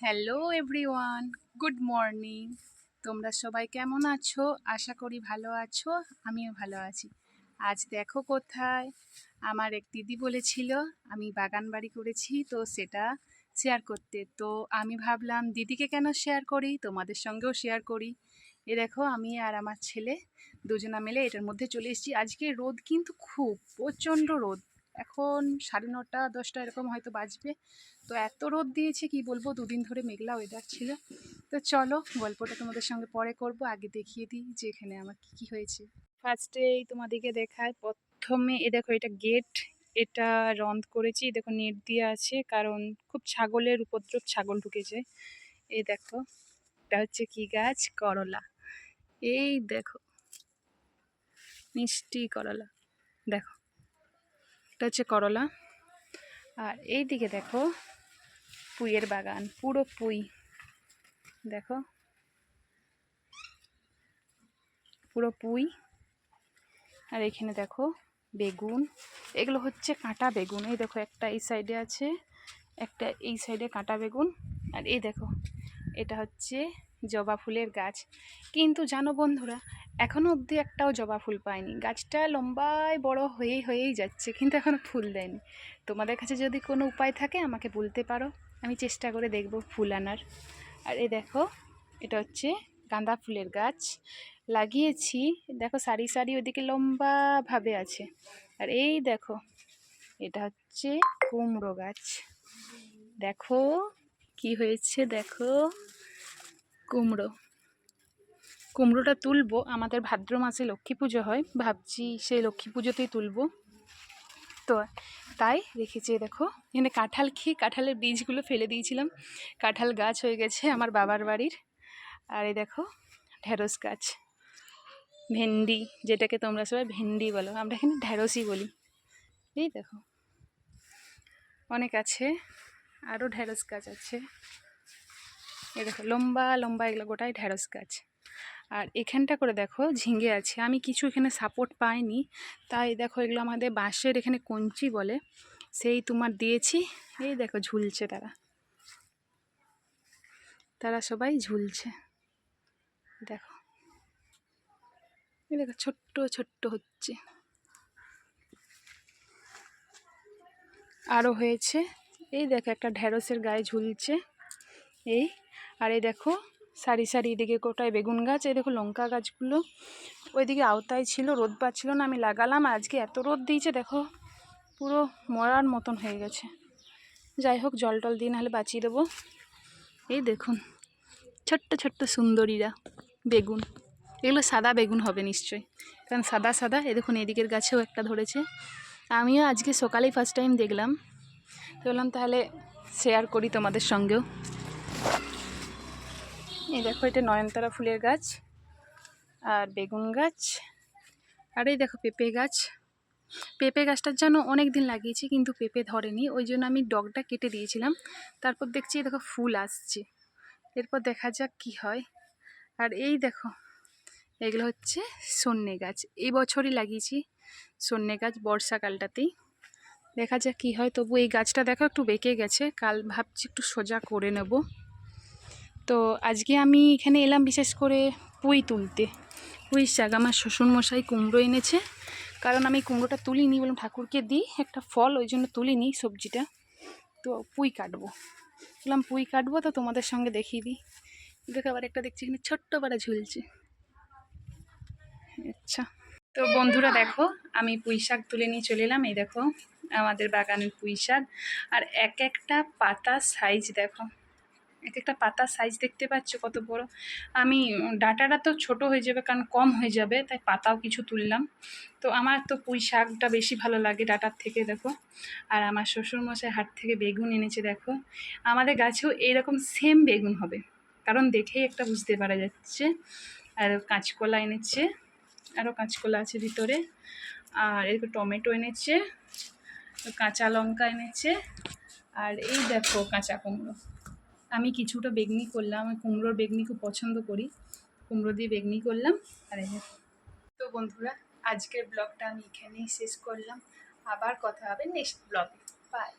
Hello everyone, good morning. তোমরা সবাই কেমন আছো? আশা করি ভালো আছো, আমিও ভালো আছি। আজ দেখো কোথায়। আমার এক দিদি বলেছিল, আমি বাগান বাড়ি করেছি, তো সেটা শেয়ার করতে। তো আমি ভাবলাম, দিদিকে কেন শেয়ার করি? তোমাদের সঙ্গেও শেয়ার করি। এ দেখো, আমি আর আমার ছেলে দুজনা মিলে এটার মধ্যে চলে এসেছি। আজকে রোদ কিন্তু খুব, প্রচণ্ড রোদ। এখন সাড়ে নটা, দশটা এরকম হয়তো বাজবে। তো এত রোদ দিয়েছে, কি বলব? দুদিন ধরে মেঘলা ওয়েদার ছিল। তো চলো, গল্পটা তোমাদের সঙ্গে পরে করব। আগে দেখিয়ে দিই যে এখানে আমার কি কি হয়েছে। ফার্স্টেই তোমাদেরকে দেখায় প্রথমে এ দেখো, এটা গেট এটা রন্ধ করেছি। দেখো, নেট দিয়ে আছে। কারণ খুব ছাগলের উপদ্রব ছাগল ঢুকেছে। এই দেখো, এটা হচ্ছে কি গাছ? করলা। এই দেখো, মিষ্টি করলা। দেখো এটা হচ্ছে করলা। আর এই দিকে দেখো পুইয়ের বাগান, পুরো পুই। দেখো। পুরো পুই। আর এখানে দেখো বেগুন। এগুলো হচ্ছে কাঁটা বেগুন। এই দেখো একটা এই সাইডে আছে, একটা এই সাইডে কাঁটা বেগুন। আর এই দেখো, এটা হচ্ছে জবা ফুলের গাছ। কিন্তু জানো বন্ধুরা এখনও অবধি একটাও জবা ফুল পায়নি গাছটা লম্বায় বড় হয়েই হয়েই যাচ্ছে, কিন্তু এখনও ফুল দেয়নি। তোমাদের কাছে যদি কোনো উপায় থাকে, আমাকে বলতে পারো। আমি চেষ্টা করে দেখব ফুল আনার। আর এই দেখো, এটা হচ্ছে গাঁদা ফুলের গাছ। লাগিয়েছি, দেখো সারি সারি ওদিকে লম্বাভাবে আছে। আর এই দেখো, এটা হচ্ছে কুমড়ো গাছ। দেখো কি হয়েছে, দেখো কুমড়ো। কুমড়োটা তুলবো, আমাদের ভাদ্র মাসে লক্ষ্মী পুজো হয়, ভাবছি সেই লক্ষ্মী পুজোতেই তুলবো। তো তাই রেখেছি দেখো, এখানে কাঁঠাল খেয়ে কাঁঠালের বীজগুলো ফেলে দিয়েছিলাম। কাঁঠাল গাছ হয়ে গেছে আমার বাবার বাড়ির। আর এই দেখো, ঢেঁড়স গাছ। ভেন্ডি, যেটাকে তোমরা সবাই ভেন্ডি বলো, আমরা এখানে ঢেঁড়সই বলি। এই দেখো, অনেক আছে, আরও ঢেঁড়স গাছ আছে। এই দেখো, লম্বা লম্বা এগুলো গোটাই ঢেঁড়স গাছ। আর এখানটা করে দেখো ঝিঙ্গে আছে। আমি কিছু এখানে সাপোর্ট পাইনি। তাই দেখো এগুলো আমাদের বাঁশের এখানে কঞ্চি বলে, সেই তোমার দিয়েছি। এই দেখো ঝুলছে তারা। তারা সবাই ঝুলছে। দেখো। এই দেখো ছোট্ট ছোট্ট হচ্ছে। আরও হয়েছে। এই দেখো একটা ঢ্যাঁড়সের গায়ে ঝুলছে। এই, আর এই দেখো সারি সারি এদিকে কোটায় বেগুন গাছ, এই দেখো লঙ্কা গাছগুলো। ওইদিকে আওতায় ছিল, রোদ পাচ্ছিল না, আমি লাগালাম আজকে এত রোদ দিয়েছে, দেখো, পুরো মরার মতন হয়ে গেছে। যাই হোক, জল টল দিয়ে নাহলে বাঁচিয়ে দেবো। এই দেখুন, ছোট্ট ছোট্ট সুন্দরীরা বেগুন। এগুলো সাদা বেগুন হবে নিশ্চয়ই, কারণ সাদা সাদা এ দেখুন, এদিকের গাছেও একটা ধরেছে। আমিও আজকে সকালেই ফার্স্ট টাইম দেখলাম। তো বললাম, তাহলে শেয়ার করি তোমাদের সঙ্গেও। এই দেখো, এটা নয়নতারা ফুলের গাছ আর বেগুন গাছ। আর এই দেখো, পেঁপে গাছ। পেঁপে গাছটার জন্য অনেক দিন লাগিয়েছি, কিন্তু পেঁপে ধরেনি। ওই জন্য আমি ডগটা কেটে দিয়েছিলাম। তারপর দেখছি দেখো, ফুল আসছে। এরপর দেখা যাক কি হয়। আর এই দেখো, এগুলো হচ্ছে সন্নে গাছ। এই বছরই লাগিয়েছি সন্নে গাছ বর্ষাকালটাতেই। দেখা যাক কী হয়। তবু এই গাছটা দেখো, একটু বেঁকে গেছে। কাল ভাবছি একটু সোজা করে নেব। তো আজকে আমি এখানে এলাম বিশেষ করে পুঁই তুলতে। পুঁই শাক আমার শ্বশুরমশাই কুমড়ো এনেছে। কারণ আমি কুমড়োটা তুলিনি বললাম ঠাকুরকে দিই, একটা ফল, ওই জন্য তুলিনি সবজিটা। তো পুঁই কাটবো। বললাম, পুঁই কাটবো তো তোমাদের সঙ্গে দেখিয়ে দিই। দেখো আবার একটা দেখছি, এখানে ছোট্ট পাড়া ঝুলছে। আচ্ছা। তো বন্ধুরা দেখো, আমি পুঁই শাক তুলে নিয়ে চলে এলাম। এই দেখো, আমাদের বাগানের পুঁই শাক। আর এক একটা পাতা সাইজ দেখো। এক একটা পাতার সাইজ দেখতে পাচ্ছ কত বড়। আমি, ডাটাটা তো ছোট হয়ে যাবে কারণ কম হয়ে যাবে, তাই পাতাও কিছু তুললাম। তো আমার তো পুঁই শাকটা বেশি ভালো লাগে ডাটার থেকে, দেখো। আর আমার শ্বশুরমশাই হাট থেকে বেগুন এনেছে, দেখো। আমাদের গাছেও এইরকম সেম বেগুন হবে, কারণ দেখেই একটা বুঝতে পারা যাচ্ছে। আর কাঁচকলা এনেছে আরও কাঁচকলা আছে ভিতরে। আর এরকম টমেটো এনেছে, কাঁচা লঙ্কা এনেছে। আর এই দেখো কাঁচা কুমড়ো। আমি কিছুটা বেগনি করলাম, আমি কুমড়োর বেগনি খুব পছন্দ করি। কুমড়ো দিয়ে বেগনি করলাম। আর তো বন্ধুরা, আজকের ব্লগটা আমি এখানেই শেষ করলাম। আবার কথা হবে নেক্সট ব্লগে। বাই